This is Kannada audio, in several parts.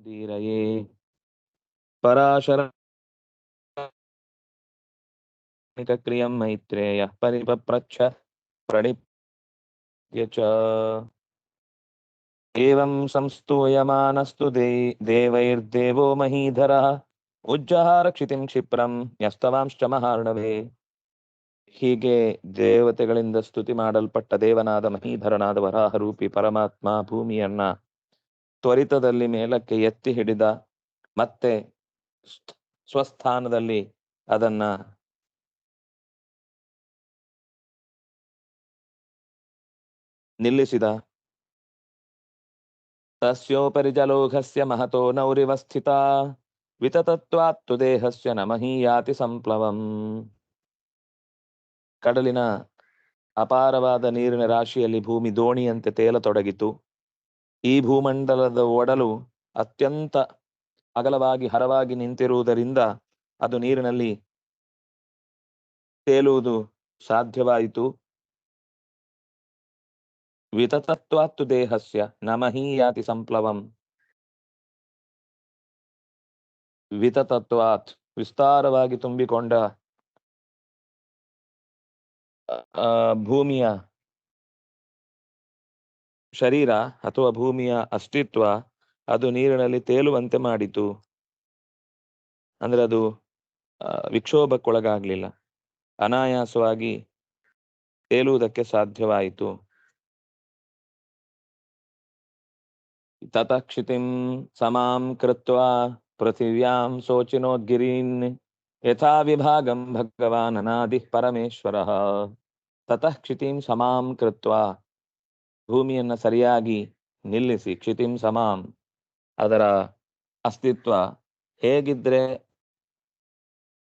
सुधीरये ಪರಾಶರ ಕ್ರಿಯ ಮೈತ್ರೇಯ परिपप्रच्छ प्रणिप्य च एवं संस्तूयमानस्तु दे ಉಜ್ಜಹಾರ ಕ್ಷಿತಿಂ ಕ್ಷಿಪ್ರಂ ಯಸ್ತವಾಂಶ್ಚ ಮಹಾರ್ಣವೇ ಹೀಗೆ ದೇವತೆಗಳಿಂದ ಸ್ತುತಿ ಮಾಡಲ್ಪಟ್ಟ ದೇವನಾದ ಮಹೀಧರನಾದ ವರಾಹ ರೂಪಿ ಪರಮಾತ್ಮ ಭೂಮಿಯನ್ನ ತ್ವರಿತದಲ್ಲಿ ಮೇಲಕ್ಕೆ ಎತ್ತಿ ಹಿಡಿದ ಮತ್ತೆ ಸ್ವಸ್ಥಾನದಲ್ಲಿ ಅದನ್ನ ನಿಲ್ಲಿಸಿದ. ತಸ್ಯೋಪರಿ ಜಲೋಘಸ್ಯ ಮಹತೋ ನೌರಿವ ಸ್ಥಿತ. ವಿತತತ್ವಾತ್ತು ದೇಹಸ್ಯ ನಮಹೀಯಾತಿ ಸಂಪ್ಲವಂ. ಕಡಲಿನ ಅಪಾರವಾದ ನೀರಿನ ರಾಶಿಯಲ್ಲಿ ಭೂಮಿ ದೋಣಿಯಂತೆ ತೇಲತೊಡಗಿತು. ಈ ಭೂಮಂಡಲದ ಒಡಲು ಅತ್ಯಂತ ಅಗಲವಾಗಿ ಹರವಾಗಿ ನಿಂತಿರುವುದರಿಂದ ಅದು ನೀರಿನಲ್ಲಿ ತೇಲುವುದು ಸಾಧ್ಯವಾಯಿತು. ವಿತತತ್ವಾತ್ತು ದೇಹಸ್ಯ ನಮಹೀಯಾತಿ ಸಂಪ್ಲವಂ. ವಿತತತ್ವಾತ್ ವಿಸ್ತಾರವಾಗಿ ತುಂಬಿಕೊಂಡ ಭೂಮಿಯ ಶರೀರ ಅಥವಾ ಭೂಮಿಯ ಅಸ್ತಿತ್ವ ಅದು ನೀರಿನಲ್ಲಿ ತೇಲುವಂತೆ ಮಾಡಿತು. ಅಂದ್ರೆ ಅದು ವಿಕ್ಷೋಭಕ್ಕೊಳಗಾಗ್ಲಿಲ್ಲ. ಅನಾಯಾಸವಾಗಿ ತೇಲುವುದಕ್ಕೆ ಸಾಧ್ಯವಾಯಿತು. ತತಕ್ಷಿತಿಂ ಸಮಾಂ ಕೃತ್ವ ಪೃಥಿವ್ಯಾಂ ಶೋಚಿನೋದ್ಗಿರೀನ್ ಯಥಾ ವಿಭಾಗಂ ಭಗವಾನ್ ಅನಾದಿ ಪರಮೇಶ್ವರಃ. ತತಃ ಕ್ಷಿತಿಂ ಸಮಾಂ ಕೃತ್ವಾ ಭೂಮಿಯನ್ನ ಸರಿಯಾಗಿ ನಿಲ್ಲಿಸಿ ಕ್ಷಿತಿಂ ಸಮಾಂ, ಅದರ ಅಸ್ತಿತ್ವ ಹೇಗಿದ್ರೆ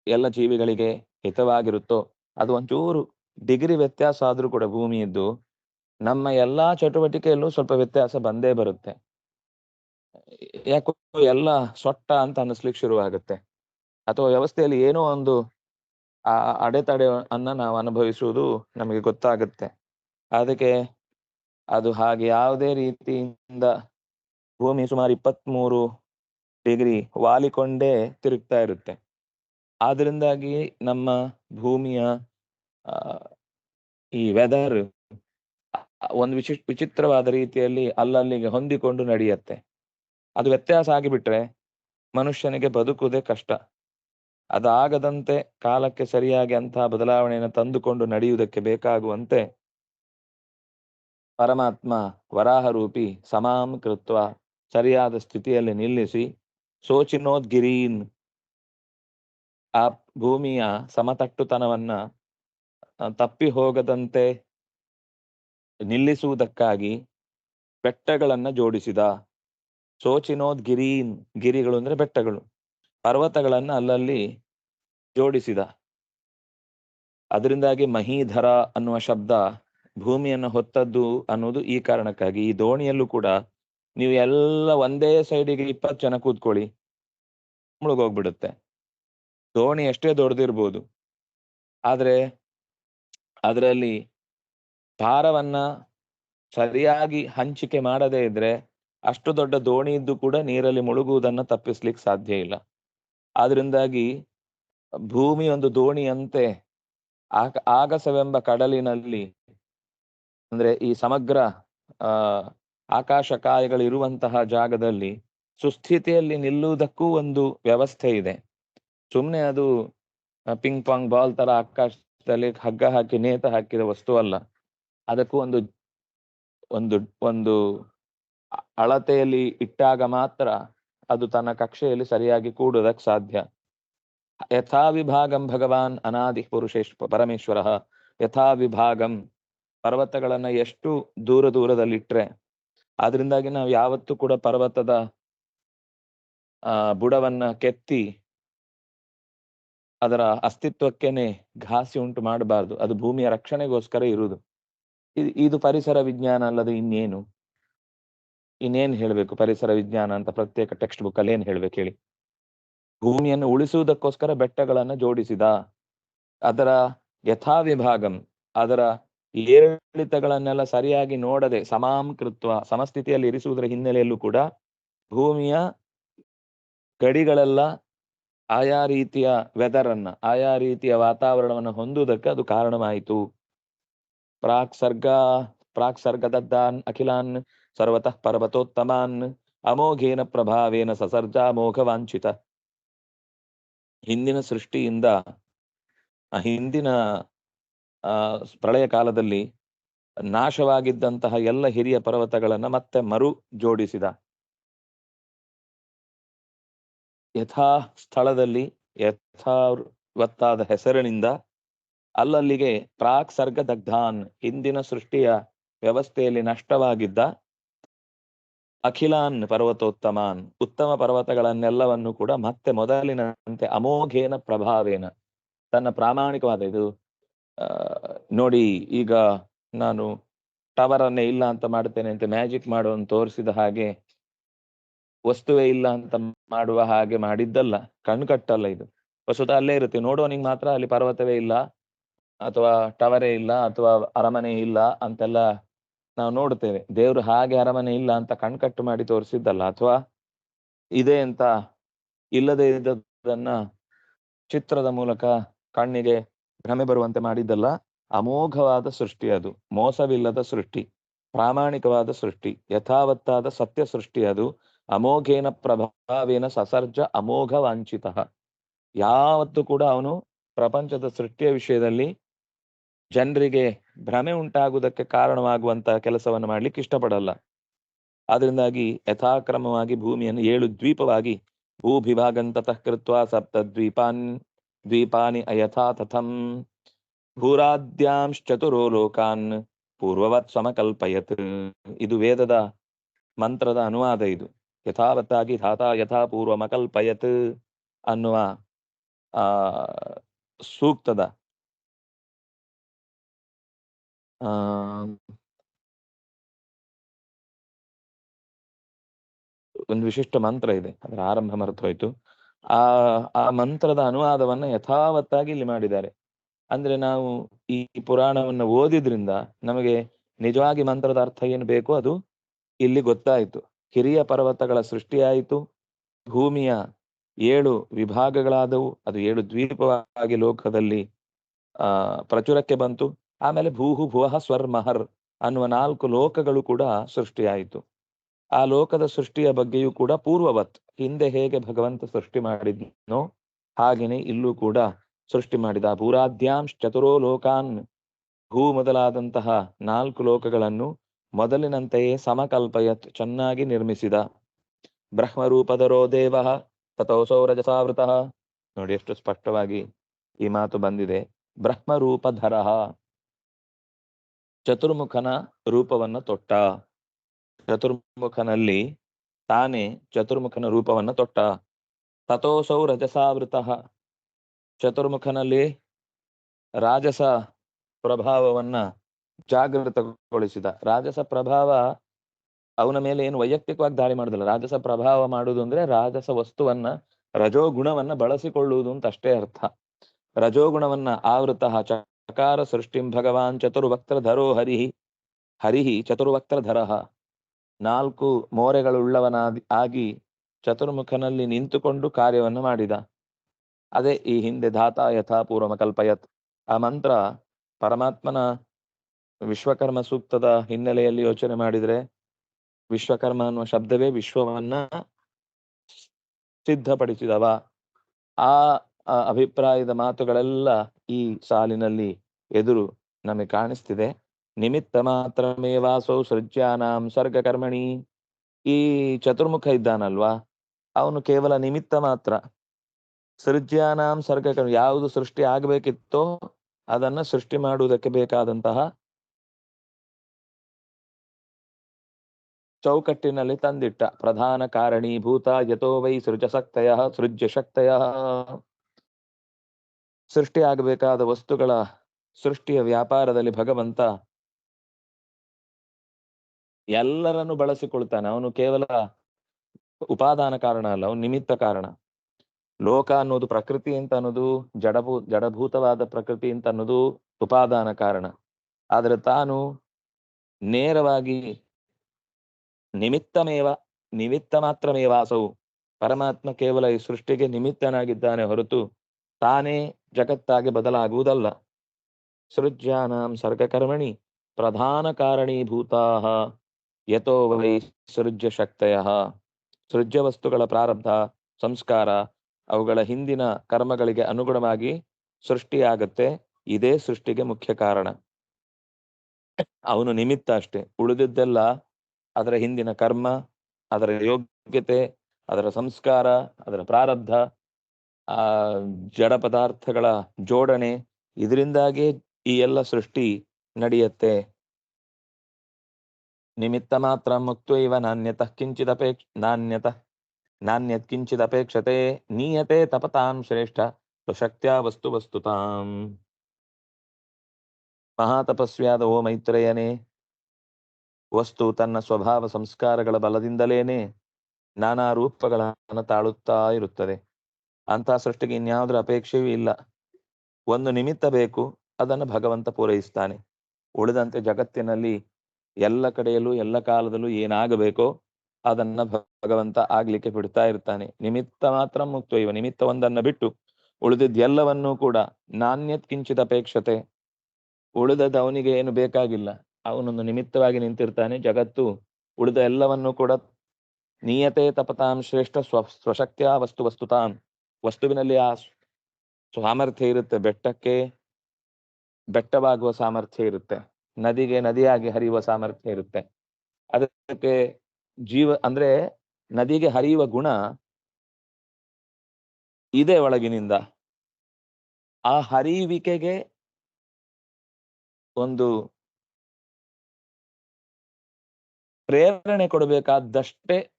ಎಲ್ಲ ಜೀವಿಗಳಿಗೆ ಹಿತವಾಗಿರುತ್ತೋ, ಅದು ಒಂಚೂರು ಡಿಗ್ರಿ ವ್ಯತ್ಯಾಸ ಆದ್ರೂ ಕೂಡ ಭೂಮಿಯದ್ದು, ನಮ್ಮ ಎಲ್ಲಾ ಚಟುವಟಿಕೆಯಲ್ಲೂ ಸ್ವಲ್ಪ ವ್ಯತ್ಯಾಸ ಬಂದೇ ಬರುತ್ತೆ. ಯಾಕೋ ಎಲ್ಲ ಸೊಟ್ಟ ಅಂತ ಅನ್ನಿಸ್ಲಿಕ್ಕೆ ಶುರುವಾಗುತ್ತೆ. ಅಥವಾ ವ್ಯವಸ್ಥೆಯಲ್ಲಿ ಏನೋ ಒಂದು ಆ ಅಡೆತಡೆ ಅನ್ನ ನಾವು ಅನುಭವಿಸುವುದು ನಮಗೆ ಗೊತ್ತಾಗುತ್ತೆ. ಅದಕ್ಕೆ ಅದು ಹಾಗೆ ಯಾವುದೇ ರೀತಿಯಿಂದ ಭೂಮಿ ಸುಮಾರು ಇಪ್ಪತ್ಮೂರು ಡಿಗ್ರಿ ವಾಲಿಕೊಂಡೇ ತಿರುಗ್ತಾ ಇರುತ್ತೆ. ಆದ್ರಿಂದಾಗಿ ನಮ್ಮ ಭೂಮಿಯ ಈ ವೆದರ್ ಒಂದು ವಿಚಿ ವಿಚಿತ್ರವಾದ ರೀತಿಯಲ್ಲಿ ಅಲ್ಲಲ್ಲಿಗೆ ಹೊಂದಿಕೊಂಡು ನಡೆಯುತ್ತೆ. ಅದು ವ್ಯತ್ಯಾಸ ಆಗಿಬಿಟ್ರೆ ಮನುಷ್ಯನಿಗೆ ಬದುಕುವುದೇ ಕಷ್ಟ. ಅದಾಗದಂತೆ ಕಾಲಕ್ಕೆ ಸರಿಯಾಗಿ ಅಂತಹ ಬದಲಾವಣೆಯನ್ನು ತಂದುಕೊಂಡು ನಡೆಯುವುದಕ್ಕೆ ಬೇಕಾಗುವಂತೆ ಪರಮಾತ್ಮ ವರಾಹರೂಪಿ ಸಮಾಂ ಕೃತ್ವ ಸರಿಯಾದ ಸ್ಥಿತಿಯಲ್ಲಿ ನಿಲ್ಲಿಸಿ ಸೋಚಿನೋದ್ಗಿರೀನ್ ಆ ಭೂಮಿಯ ಸಮತಟ್ಟುತನವನ್ನ ತಪ್ಪಿ ಹೋಗದಂತೆ ನಿಲ್ಲಿಸುವುದಕ್ಕಾಗಿ ಬೆಟ್ಟಗಳನ್ನ ಜೋಡಿಸಿದ. ಸೋಚಿನೋದ್ ಗಿರೀನ್ ಗಿರಿಗಳು ಅಂದ್ರೆ ಬೆಟ್ಟಗಳು. ಪರ್ವತಗಳನ್ನ ಅಲ್ಲಲ್ಲಿ ಜೋಡಿಸಿದ. ಅದರಿಂದಾಗಿ ಮಹೀಧರ ಅನ್ನುವ ಶಬ್ದ ಭೂಮಿಯನ್ನು ಹೊತ್ತದ್ದು ಅನ್ನೋದು ಈ ಕಾರಣಕ್ಕಾಗಿ. ಈ ದೋಣಿಯಲ್ಲೂ ಕೂಡ ನೀವು ಎಲ್ಲ ಒಂದೇ ಸೈಡಿಗೆ ಇಪ್ಪತ್ತು ಜನ ಕೂತ್ಕೊಳ್ಳಿ, ಮುಳುಗೋಗ್ಬಿಡುತ್ತೆ. ದೋಣಿ ಎಷ್ಟೇ ದೊಡ್ಡದಿರ್ಬೋದು ಆದ್ರೆ ಅದರಲ್ಲಿ ಭಾರವನ್ನ ಸರಿಯಾಗಿ ಹಂಚಿಕೆ ಮಾಡದೇ ಇದ್ರೆ ಅಷ್ಟು ದೊಡ್ಡ ದೋಣಿ ಇದ್ದು ಕೂಡ ನೀರಲ್ಲಿ ಮುಳುಗುವುದನ್ನ ತಪ್ಪಿಸ್ಲಿಕ್ಕೆ ಸಾಧ್ಯ ಇಲ್ಲ. ಆದ್ರಿಂದಾಗಿ ಭೂಮಿ ಒಂದು ದೋಣಿಯಂತೆ ಆಗ, ಆಗಸವೆಂಬ ಕಡಲಿನಲ್ಲಿ ಅಂದ್ರೆ ಈ ಸಮಗ್ರ, ಆ, ಆಕಾಶ ಕಾಯಗಳಿರುವಂತಹ ಜಾಗದಲ್ಲಿ ಸುಸ್ಥಿತಿಯಲ್ಲಿ ನಿಲ್ಲುವುದಕ್ಕೂ ಒಂದು ವ್ಯವಸ್ಥೆ ಇದೆ. ಸುಮ್ಮನೆ ಅದು ಪಿಂಗ್ ಪಾಂಗ್ ಬಾಲ್ ತರ ಆಕಾಶದಲ್ಲಿ ಹಗ್ಗ ಹಾಕಿ, ನೇತ ಹಾಕಿದ ವಸ್ತು ಅಲ್ಲ. ಅದಕ್ಕೂ ಒಂದು ಒಂದು ಒಂದು ಅಳತೆಯಲ್ಲಿ ಇಟ್ಟಾಗ ಮಾತ್ರ ಅದು ತನ್ನ ಕಕ್ಷೆಯಲ್ಲಿ ಸರಿಯಾಗಿ ಕೂಡುವುದಕ್ಕೆ ಸಾಧ್ಯ. ಯಥಾ ವಿಭಾಗಂ ಭಗವಾನ್ ಅನಾದಿ ಪುರುಷೇಶ್, ಪರಮೇಶ್ವರ ಯಥಾ ವಿಭಾಗಂ ಪರ್ವತಗಳನ್ನ ಎಷ್ಟು ದೂರ ದೂರದಲ್ಲಿಟ್ರೆ ಅದರಿಂದಾಗಿ ನಾವು ಯಾವತ್ತೂ ಕೂಡ ಪರ್ವತದ, ಆ, ಬುಡವನ್ನ ಕೆತ್ತಿ, ಅದರ ಅಸ್ತಿತ್ವಕ್ಕೇನೆ ಘಾಸಿ ಉಂಟು ಮಾಡಬಾರ್ದು. ಅದು ಭೂಮಿಯ ರಕ್ಷಣೆಗೋಸ್ಕರ ಇರುವುದು. ಇದು ಪರಿಸರ ವಿಜ್ಞಾನ ಅಲ್ಲದೆ ಇನ್ನೇನು? ಇನ್ನೇನು ಹೇಳಬೇಕು ಪರಿಸರ ವಿಜ್ಞಾನ ಅಂತ ಪ್ರತ್ಯೇಕ ಟೆಕ್ಸ್ಟ್ ಬುಕ್ ಅಲ್ಲಿ ಏನ್ ಹೇಳ್ಬೇಕು ಹೇಳಿ? ಭೂಮಿಯನ್ನು ಉಳಿಸುವುದಕ್ಕೋಸ್ಕರ ಬೆಟ್ಟಗಳನ್ನ ಜೋಡಿಸಿದ, ಅದರ ಯಥಾ ವಿಭಾಗಂ ಅದರ ಏರಿಳಿತಗಳನ್ನೆಲ್ಲ ಸರಿಯಾಗಿ ನೋಡದೆ ಸಮಾಂಕೃತ್ವ ಸಮಸ್ಥಿತಿಯಲ್ಲಿ ಇರಿಸುವುದರ ಹಿನ್ನೆಲೆಯಲ್ಲೂ ಕೂಡ ಭೂಮಿಯ ಗಡಿಗಳೆಲ್ಲ ಆಯಾ ರೀತಿಯ ವೆದರ್ ಅನ್ನ ಆಯಾ ರೀತಿಯ ವಾತಾವರಣವನ್ನು ಹೊಂದುವುದಕ್ಕೆ ಅದು ಕಾರಣವಾಯಿತು. ಪ್ರಾಕ್ ಸರ್ಗ, ಪ್ರಾಕ್ ಅಖಿಲಾನ್ ಸರ್ವತಃ ಪರ್ವತೋತ್ತಮಾನ್, ಅಮೋಘೇನ ಪ್ರಭಾವೇನ ಸಸರ್ಜಾ ಅಮೋಘ ವಾಂಛಿತ ಹಿಂದಿನ ಸೃಷ್ಟಿಯಿಂದ ಹಿಂದಿನ ಪ್ರಳಯ ಕಾಲದಲ್ಲಿ ನಾಶವಾಗಿದ್ದಂತಹ ಎಲ್ಲ ಹಿರಿಯ ಪರ್ವತಗಳನ್ನ ಮತ್ತೆ ಮರು ಜೋಡಿಸಿದ. ಯಥಾ ಸ್ಥಳದಲ್ಲಿ ಯಥಾವತ್ತಾದ ಹೆಸರಿನಿಂದ ಅಲ್ಲಲ್ಲಿಗೆ ಪ್ರಾಕ್ ಸರ್ಗ ದಗ್ಧಾನ್ ಹಿಂದಿನ ಸೃಷ್ಟಿಯ ವ್ಯವಸ್ಥೆಯಲ್ಲಿ ನಷ್ಟವಾಗಿದ್ದ ಅಖಿಲಾನ್ ಪರ್ವತೋತ್ತಮಾನ್ ಉತ್ತಮ ಪರ್ವತಗಳನ್ನೆಲ್ಲವನ್ನು ಕೂಡ ಮತ್ತೆ ಮೊದಲಿನಂತೆ ಅಮೋಘೇನ ಪ್ರಭಾವೇನ ತನ್ನ ಪ್ರಾಮಾಣಿಕವಾದ ಇದು ನೋಡಿ, ಈಗ ನಾನು ಟವರ್ ಅನ್ನೇ ಇಲ್ಲ ಅಂತ ಮಾಡ್ತೇನೆ ಅಂತ ಮ್ಯಾಜಿಕ್ ಮಾಡುವಂತ ತೋರಿಸಿದ ಹಾಗೆ, ವಸ್ತುವೇ ಇಲ್ಲ ಅಂತ ಮಾಡುವ ಹಾಗೆ ಮಾಡಿದ್ದಲ್ಲ ಕಣ್ಣು ಕಟ್ಟಲ್ಲ ಇದು. ವಸ್ತುತ ಅಲ್ಲೇ ಇರುತ್ತೆ. ನೋಡೋನಿಗೆ ಮಾತ್ರ ಅಲ್ಲಿ ಪರ್ವತವೇ ಇಲ್ಲ, ಅಥವಾ ಟವರೇ ಇಲ್ಲ, ಅಥವಾ ಅರಮನೆ ಇಲ್ಲ ಅಂತೆಲ್ಲ ನಾವು ನೋಡ್ತೇವೆ ದೇವರು ಹಾಗೆ ಅರಮನೆ ಇಲ್ಲ ಅಂತ ಕಣ್ಕಟ್ಟು ಮಾಡಿ ತೋರಿಸಿದ್ದಲ್ಲ, ಅಥವಾ ಇದೆ ಅಂತ ಇಲ್ಲದೇ ಇದ್ದದನ್ನ ಚಿತ್ರದ ಮೂಲಕ ಕಣ್ಣಿಗೆ ಭ್ರಮೆ ಬರುವಂತೆ ಮಾಡಿದ್ದಲ್ಲ, ಅಮೋಘವಾದ ಸೃಷ್ಟಿ ಅದು, ಮೋಸವಿಲ್ಲದ ಸೃಷ್ಟಿ, ಪ್ರಾಮಾಣಿಕವಾದ ಸೃಷ್ಟಿ, ಯಥಾವತ್ತಾದ ಸತ್ಯ ಸೃಷ್ಟಿ ಅದು, ಅಮೋಘೇನ ಪ್ರಭಾವೇನ ಸಸರ್ಜ ಅಮೋಘ ವಾಂಛಿತ ಯಾವತ್ತೂ ಕೂಡ ಅವನು ಪ್ರಪಂಚದ ಸೃಷ್ಟಿಯ ವಿಷಯದಲ್ಲಿ ಜನರಿಗೆ ಭ್ರಮೆ ಉಂಟಾಗುವುದಕ್ಕೆ ಕಾರಣವಾಗುವಂತಹ ಕೆಲಸವನ್ನು ಮಾಡ್ಲಿಕ್ಕೆ ಇಷ್ಟಪಡಲ್ಲ. ಅದರಿಂದಾಗಿ ಯಥಾಕ್ರಮವಾಗಿ ಭೂಮಿಯನ್ನು ಏಳು ದ್ವೀಪವಾಗಿ ಭೂಭಿಭಾಗಂತತಃ ಕೃತ್ವ ಸಪ್ತ ದ್ವೀಪಾನ್ ದ್ವೀಪಾನಿ ಅಯಥಾ ತಥಂ ಭೂರಾದ್ಯಾಂಶ್ಚತುರೋ ಲೋಕಾನ್ ಪೂರ್ವವತ್ ಸಮಕಲ್ಪಯತ್ ಇದು ವೇದದ ಮಂತ್ರದ ಅನುವಾದ ಇದು ಯಥಾವತ್ತಾಗಿ ಧಾತಾ ಯಥಾ ಪೂರ್ವಮಕಲ್ಪಯತ್ ಅನ್ನುವ ಆ ಸೂಕ್ತದ ಆ ಒಂದು ವಿಶಿಷ್ಟ ಮಂತ್ರ ಇದೆ. ಅದರ ಆರಂಭ ಮರೆತು ಹೋಯ್ತು ಆ ಆ ಮಂತ್ರದ ಅನುವಾದವನ್ನ ಯಥಾವತ್ತಾಗಿ ಇಲ್ಲಿ ಮಾಡಿದ್ದಾರೆ. ಅಂದ್ರೆ ನಾವು ಈ ಪುರಾಣವನ್ನು ಓದಿದ್ರಿಂದ ನಮಗೆ ನಿಜವಾಗಿ ಮಂತ್ರದ ಅರ್ಥ ಏನು ಬೇಕೋ ಅದು ಇಲ್ಲಿ ಗೊತ್ತಾಯಿತು. ಕಿರಿಯ ಪರ್ವತಗಳ ಸೃಷ್ಟಿಯಾಯಿತು. ಭೂಮಿಯ ಏಳು ವಿಭಾಗಗಳಾದವು. ಅದು ಏಳು ದ್ವೀಪವಾಗಿ ಲೋಕದಲ್ಲಿ, ಆ, ಪ್ರಚುರಕ್ಕೆ ಬಂತು. ಆಮೇಲೆ ಭೂಹು ಭುವಃ ಸ್ವರ್ಮಹರ್ ಅನ್ನುವ ನಾಲ್ಕು ಲೋಕಗಳು ಕೂಡ ಸೃಷ್ಟಿಯಾಯಿತು. ಆ ಲೋಕದ ಸೃಷ್ಟಿಯ ಬಗ್ಗೆಯೂ ಕೂಡ ಪೂರ್ವವತ್. ಹಿಂದೆ ಹೇಗೆ ಭಗವಂತ ಸೃಷ್ಟಿ ಮಾಡಿದ್ನೋ ಹಾಗೇನೆ ಇಲ್ಲೂ ಕೂಡ ಸೃಷ್ಟಿ ಮಾಡಿದ. ಭೂರಾಧ್ಯಾಂಶ್ ಚತುರೋ ಲೋಕಾನ್ ಭೂ ಮೊದಲಾದಂತಹ ನಾಲ್ಕು ಲೋಕಗಳನ್ನು ಮೊದಲಿನಂತೆಯೇ ಸಮಕಲ್ಪಯತ್ ಚೆನ್ನಾಗಿ ನಿರ್ಮಿಸಿದ. ಬ್ರಹ್ಮರೂಪದರೋ ದೇವ ತಥೋಸೋ ರಜಸಾವೃತ ನೋಡಿ ಎಷ್ಟು ಸ್ಪಷ್ಟವಾಗಿ ಈ ಮಾತು ಬಂದಿದೆ. ಬ್ರಹ್ಮರೂಪಧರ. ಚತುರ್ಮುಖನ ರೂಪವನ್ನ ತೊಟ್ಟ. ಚತುರ್ಮುಖನಲ್ಲಿ ತಾನೇ ಚತುರ್ಮುಖನ ರೂಪವನ್ನ ತೊಟ್ಟ. ತಥೋಸೌ ರಜಸಾವೃತ. ಚತುರ್ಮುಖನಲ್ಲಿ ರಾಜಸ ಪ್ರಭಾವವನ್ನ ಜಾಗೃತಗೊಳಿಸಿದ. ರಾಜಸ ಪ್ರಭಾವ ಅವನ ಮೇಲೆ ಏನು ವೈಯಕ್ತಿಕವಾಗಿ ದಾಳಿ ಮಾಡುದಿಲ್ಲ. ರಾಜಸ ಪ್ರಭಾವ ಮಾಡುವುದು ಅಂದ್ರೆ ರಾಜಸ ವಸ್ತುವನ್ನ, ರಜೋಗುಣವನ್ನ ಬಳಸಿಕೊಳ್ಳುವುದು ಅಂತ ಅಷ್ಟೇ ಅರ್ಥ. ರಜೋಗುಣವನ್ನ ಆವೃತ ಚಕಾರ ಸೃಷ್ಟಿಂ ಭಗವಾನ್ ಚತುರ್ವಕ್ತ್ರಧರೋ ಹರಿಹಿ. ಹರಿಹಿ ಚತುರ್ವಕ್ತ್ರಧರಃ ನಾಲ್ಕು ಮೋರೆಗಳುಳ್ಳವನಾಗಿ, ಆಗಿ ಚತುರ್ಮುಖನಲ್ಲಿ ನಿಂತುಕೊಂಡು ಕಾರ್ಯವನ್ನು ಮಾಡಿದ. ಅದೇ ಈ ಹಿಂದೆ ಧಾತ ಯಥಾ ಪೂರ್ವಮ ಕಲ್ಪಯತ್. ಆ ಮಂತ್ರ ಪರಮಾತ್ಮನ ವಿಶ್ವಕರ್ಮ ಸೂಕ್ತದ ಹಿನ್ನೆಲೆಯಲ್ಲಿ ಯೋಚನೆ ಮಾಡಿದರೆ ವಿಶ್ವಕರ್ಮ ಅನ್ನುವ ಶಬ್ದವೇ ವಿಶ್ವವನ್ನ ಸಿದ್ಧಪಡಿಸಿದವ. ಆ ಆ ಅಭಿಪ್ರಾಯದ ಮಾತುಗಳೆಲ್ಲ ಈ ಸಾಲಿನಲ್ಲಿ ಎದುರು ನಮಗೆ ಕಾಣಿಸ್ತಿದೆ. ನಿಮಿತ್ತ ಮಾತ್ರಮೇವಾಸೌ ಸೃಜ್ಯಾನಾಂ ಸರ್ಗ ಕರ್ಮಣಿ ಈ ಚತುರ್ಮುಖ ಇದ್ದಾನಲ್ವಾ? ಅವನು ಕೇವಲ ನಿಮಿತ್ತ ಮಾತ್ರ. ಸೃಜ್ಯಾನಾಂ ಸರ್ಗ ಕರ್ಮ ಯಾವುದು ಸೃಷ್ಟಿ ಆಗಬೇಕಿತ್ತೋ ಅದನ್ನ ಸೃಷ್ಟಿ ಮಾಡುವುದಕ್ಕೆ ಬೇಕಾದಂತಹ ಚೌಕಟ್ಟಿನಲ್ಲಿ ತಂದಿಟ್ಟ ಪ್ರಧಾನ ಕಾರಣೀಭೂತ ಯಥೋ ವೈ ಸೃಜಸಕ್ತಯ ಸೃಜ್ಯ ಶಕ್ತಯ ಸೃಷ್ಟಿ ಆಗಬೇಕಾದ ವಸ್ತುಗಳ ಸೃಷ್ಟಿಯ ವ್ಯಾಪಾರದಲ್ಲಿ ಭಗವಂತ ಎಲ್ಲರನ್ನು ಬಳಸಿಕೊಳ್ತಾನೆ. ಅವನು ಕೇವಲ ಉಪಾದಾನ ಕಾರಣ ಅಲ್ಲ, ಅವನು ನಿಮಿತ್ತ ಕಾರಣ. ಲೋಕ ಅನ್ನೋದು ಪ್ರಕೃತಿ ಅಂತ ಅನ್ನೋದು, ಜಡಭೂ, ಜಡಭೂತವಾದ ಪ್ರಕೃತಿ ಅಂತ ಅನ್ನೋದು ಉಪಾದಾನ ಕಾರಣ. ಆದ್ರೆ ತಾನು ನೇರವಾಗಿ ನಿಮಿತ್ತಮೇವ, ನಿಮಿತ್ತ ಮಾತ್ರಮೇವಾಸವು ಪರಮಾತ್ಮ ಕೇವಲ ಈ ಸೃಷ್ಟಿಗೆ ನಿಮಿತ್ತನಾಗಿದ್ದಾನೆ ಹೊರತು ತಾನೇ ಜಗತ್ತಾಗಿ ಬದಲಾಗುವುದಲ್ಲ. ಸೃಜ್ಯಾನಾಂ ಸರ್ಗಕರ್ಮಣಿ ಪ್ರಧಾನ ಕಾರಣೀಭೂತಾ ಯಥೋ ವೈ ಸೃಜ್ಯ ಶಕ್ತಯ ಸೃಜ್ಯ ವಸ್ತುಗಳ ಪ್ರಾರಬ್ಧ, ಸಂಸ್ಕಾರ, ಅವುಗಳ ಹಿಂದಿನ ಕರ್ಮಗಳಿಗೆ ಅನುಗುಣವಾಗಿ ಸೃಷ್ಟಿಯಾಗತ್ತೆ. ಇದೇ ಸೃಷ್ಟಿಗೆ ಮುಖ್ಯ ಕಾರಣ. ಅವನು ನಿಮಿತ್ತ ಅಷ್ಟೇ. ಉಳಿದಿದ್ದೆಲ್ಲ ಅದರ ಹಿಂದಿನ ಕರ್ಮ, ಅದರ ಯೋಗ್ಯತೆ, ಅದರ ಸಂಸ್ಕಾರ, ಅದರ ಪ್ರಾರಬ್ಧ, ಆ ಜಡ ಪದಾರ್ಥಗಳ ಜೋಡಣೆ, ಇದರಿಂದಾಗಿ ಈ ಎಲ್ಲ ಸೃಷ್ಟಿ ನಡೆಯುತ್ತೆ. ನಿಮಿತ್ತ ಮಾತ್ರ ಮುಕ್ತ ಇವ ನಾಣ್ಯತ ಕಿಂಚಿದಪೇಕ್ಷ ನಾಣ್ಯತ್ ಕಿಂಚಿದಪೇಕ್ಷತೆ ನೀಯತೆ ತಪತಾಂ ಶ್ರೇಷ್ಠ ಸ್ವಶಕ್ತಿಯ ವಸ್ತು ವಸ್ತುತಾಂ ಮಹಾತಪಸ್ವಿಯಾದ ಓ ಮೈತ್ರೇಯನೇ ವಸ್ತು ತನ್ನ ಸ್ವಭಾವ ಸಂಸ್ಕಾರಗಳ ಬಲದಿಂದಲೇನೆ ನಾನಾ ರೂಪಗಳನ್ನು ತಾಳುತ್ತಾ ಇರುತ್ತದೆ. ಅಂತಹ ಸೃಷ್ಟಿಗೆ ಇನ್ಯಾವುದರ ಅಪೇಕ್ಷೆಯೂ ಇಲ್ಲ. ಒಂದು ನಿಮಿತ್ತ ಬೇಕು, ಅದನ್ನು ಭಗವಂತ ಪೂರೈಸ್ತಾನೆ. ಉಳಿದಂತೆ ಜಗತ್ತಿನಲ್ಲಿ ಎಲ್ಲ ಕಡೆಯಲ್ಲೂ, ಎಲ್ಲ ಕಾಲದಲ್ಲೂ ಏನಾಗಬೇಕೋ ಅದನ್ನ ಭಗವಂತ ಆಗ್ಲಿಕ್ಕೆ ಬಿಡ್ತಾ ಇರ್ತಾನೆ. ನಿಮಿತ್ತ ಮಾತ್ರ ಮುಕ್ತ, ಇವ ನಿಮಿತ್ತ ಒಂದನ್ನ ಬಿಟ್ಟು ಉಳಿದಿದ್ದೆಲ್ಲವನ್ನೂ ಕೂಡ ನಾಣ್ಯತ್ ಕಿಂಚಿತ ಅಪೇಕ್ಷತೆ. ಉಳಿದದ ಅವನಿಗೆ ಏನು ಬೇಕಾಗಿಲ್ಲ. ಅವನೊಂದು ನಿಮಿತ್ತವಾಗಿ ನಿಂತಿರ್ತಾನೆ. ಜಗತ್ತು ಉಳಿದ ಎಲ್ಲವನ್ನೂ ಕೂಡ ನಿಯತೆ ತಪತಾಂ ಶ್ರೇಷ್ಠ ಸ್ವ, ಸ್ವಶಕ್ತಿಯ ವಸ್ತು ವಸ್ತುತಾಂ. ವಸ್ತುವಿನಲ್ಲಿ ಆ ಸಾಮರ್ಥ್ಯ ಇರುತ್ತೆ. ಬೆಟ್ಟಕ್ಕೆ ಬೆಟ್ಟವಾಗುವ ಸಾಮರ್ಥ್ಯ ಇರುತ್ತೆ. ನದಿಗೆ ನದಿಯಾಗಿ ಹರಿಯುವ ಸಾಮರ್ಥ್ಯ ಇರುತ್ತೆ. ಅದಕ್ಕೆ ಜೀವ ಅಂದ್ರೆ ನದಿಗೆ ಹರಿಯುವ ಗುಣ ಇದೆ ಒಳಗಿನಿಂದ. ಆ ಹರಿಯುವಿಕೆಗೆ ಒಂದು ಪ್ರೇರಣೆ ಕೊಡಬೇಕಾದಷ್ಟೇ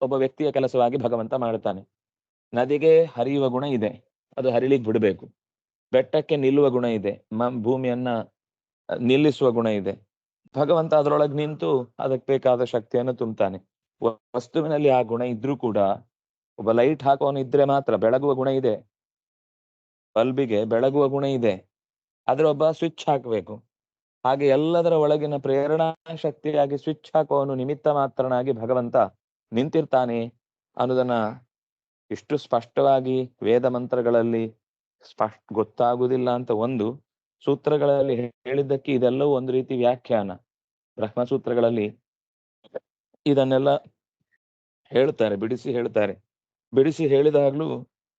ಒಬ್ಬ ವ್ಯಕ್ತಿಯ ಕೆಲಸವಾಗಿ ಭಗವಂತ ಮಾಡುತ್ತಾನೆ. ನದಿಗೆ ಹರಿಯುವ ಗುಣ ಇದೆ. ಅದು ಹರಿಲಿಕ್ಕೆ ಬಿಡಬೇಕು. ಬೆಟ್ಟಕ್ಕೆ ನಿಲ್ಲುವ ಗುಣ ಇದೆ. ಮ ಭೂಮಿಯನ್ನ ನಿಲ್ಲಿಸುವ ಗುಣ ಇದೆ. ಭಗವಂತ ಅದರೊಳಗೆ ನಿಂತು ಅದಕ್ಕೆ ಬೇಕಾದ ಶಕ್ತಿಯನ್ನು ತುಂಬುತ್ತಾನೆ. ವಸ್ತುವಿನಲ್ಲಿ ಆ ಗುಣ ಇದ್ರೂ ಕೂಡ ಒಬ್ಬ ಲೈಟ್ ಹಾಕೋನು ಇದ್ರೆ ಮಾತ್ರ ಬೆಳಗುವ ಗುಣ ಇದೆ. ಬಲ್ಬಿಗೆ ಬೆಳಗುವ ಗುಣ ಇದೆ. ಆದ್ರೆ ಒಬ್ಬ ಸ್ವಿಚ್ ಹಾಕಬೇಕು. ಹಾಗೆ ಎಲ್ಲದರ ಒಳಗಿನ ಪ್ರೇರಣಾ ಶಕ್ತಿಯಾಗಿ ಸ್ವಿಚ್ ಹಾಕೋನು ನಿಮಿತ್ತ ಮಾತ್ರನಾಗಿ ಭಗವಂತ ನಿಂತಿರ್ತಾನೆ ಅನ್ನೋದನ್ನ ಇಷ್ಟು ಸ್ಪಷ್ಟವಾಗಿ ವೇದ ಮಂತ್ರಗಳಲ್ಲಿ ಸ್ಪಷ್ಟ ಗೊತ್ತಾಗುವುದಿಲ್ಲ ಅಂತ ಒಂದು ಸೂತ್ರಗಳಲ್ಲಿ ಹೇಳಿದ್ದಕ್ಕೆ ಇದೆಲ್ಲವೂ ಒಂದು ರೀತಿ ವ್ಯಾಖ್ಯಾನ. ಬ್ರಹ್ಮಸೂತ್ರಗಳಲ್ಲಿ ಇದನ್ನೆಲ್ಲ ಹೇಳ್ತಾರೆ, ಬಿಡಿಸಿ ಹೇಳ್ತಾರೆ. ಬಿಡಿಸಿ ಹೇಳಿದಾಗ್ಲೂ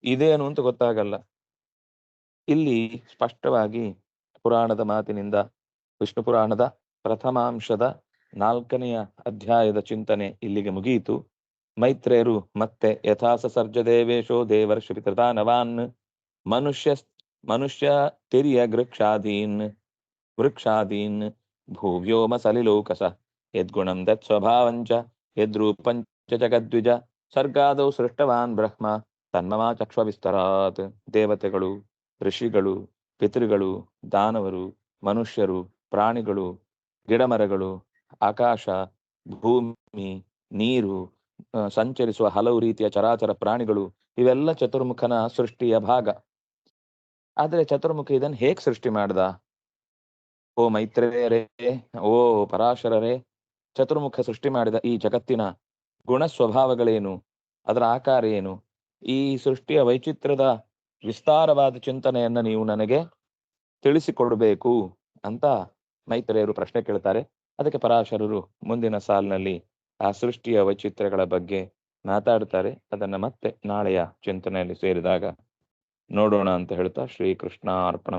ಇದೇನು ಅಂತ ಗೊತ್ತಾಗಲ್ಲ. ಇಲ್ಲಿ ಸ್ಪಷ್ಟವಾಗಿ ಪುರಾಣದ ಮಾತಿನಿಂದ, ವಿಷ್ಣು ಪುರಾಣದ ಪ್ರಥಮಾಂಶದ ನಾಲ್ಕನೆಯ ಅಧ್ಯಾಯದ ಚಿಂತನೆ ಇಲ್ಲಿಗೆ ಮುಗಿಯಿತು. ಮೈತ್ರೇಯರು ಮತ್ತೆ ಯಥಾಸ ಸರ್ಜ ದೇವೇಶೋ ದೇವರ್ಷಿ ಪಿತೃದಾನವಾನ್ ಮನುಷ್ಯ ಮನುಷ್ಯ ತಿರಿಯ ಗೃಕ್ಷಾದೀನ್ ವೃಕ್ಷಾದೀನ್ ಭೂವ್ಯೋಮ ಸಲಿಲೋಕಸ ಯದ್ಗುಣಂ ದತ್ ಸ್ವಭಾವಂಚ ಯದ್ರೂಪಂಚ ಜಗದ್ವಿಜ, ಸರ್ಗಾದೌ ಸೃಷ್ಟವಾನ್ ಬ್ರಹ್ಮ, ತನ್ಮಮಾ ಚಕ್ಷ ವಿಸ್ತರಾತ್. ದೇವತೆಗಳು, ಋಷಿಗಳು, ಪಿತೃಗಳು, ದಾನವರು, ಮನುಷ್ಯರು, ಪ್ರಾಣಿಗಳು, ಗಿಡಮರಗಳು, ಆಕಾಶ, ಭೂಮಿ, ನೀರು ಸಂಚರಿಸುವ ಹಲವು ರೀತಿಯ ಚರಾಚರ ಪ್ರಾಣಿಗಳು, ಇವೆಲ್ಲ ಚತುರ್ಮುಖನ ಸೃಷ್ಟಿಯ ಭಾಗ. ಆದ್ರೆ ಚತುರ್ಮುಖಿ ಇದನ್ನು ಹೇಗ್ ಸೃಷ್ಟಿ ಮಾಡ್ದ? ಓ ಮೈತ್ರೇಯರೇ, ಓ ಪರಾಶರರೇ, ಚತುರ್ಮುಖ ಸೃಷ್ಟಿ ಮಾಡಿದ ಈ ಜಗತ್ತಿನ ಗುಣ ಸ್ವಭಾವಗಳೇನು ಅದರ ಆಕಾರ ಏನು ಈ ಸೃಷ್ಟಿಯ ವೈಚಿತ್ರ್ಯದ ವಿಸ್ತಾರವಾದ ಚಿಂತನೆಯನ್ನ ನೀವು ನನಗೆ ತಿಳಿಸಿಕೊಡ್ಬೇಕು ಅಂತ ಮೈತ್ರೇಯರು ಪ್ರಶ್ನೆ ಕೇಳ್ತಾರೆ. ಅದಕ್ಕೆ ಪರಾಶರರು ಮುಂದಿನ ಸಾಲಿನಲ್ಲಿ ಆ ಸೃಷ್ಟಿಯ ವೈಚಿತ್ರ್ಯಗಳ ಬಗ್ಗೆ ಮಾತಾಡ್ತಾರೆ. ಅದನ್ನ ಮತ್ತೆ ನಾಳೆಯ ಚಿಂತನೆಯಲ್ಲಿ ಸೇರಿದಾಗ ನೋಡೋಣ ಅಂತ ಹೇಳ್ತಾ ಶ್ರೀಕೃಷ್ಣ ಅರ್ಪಣ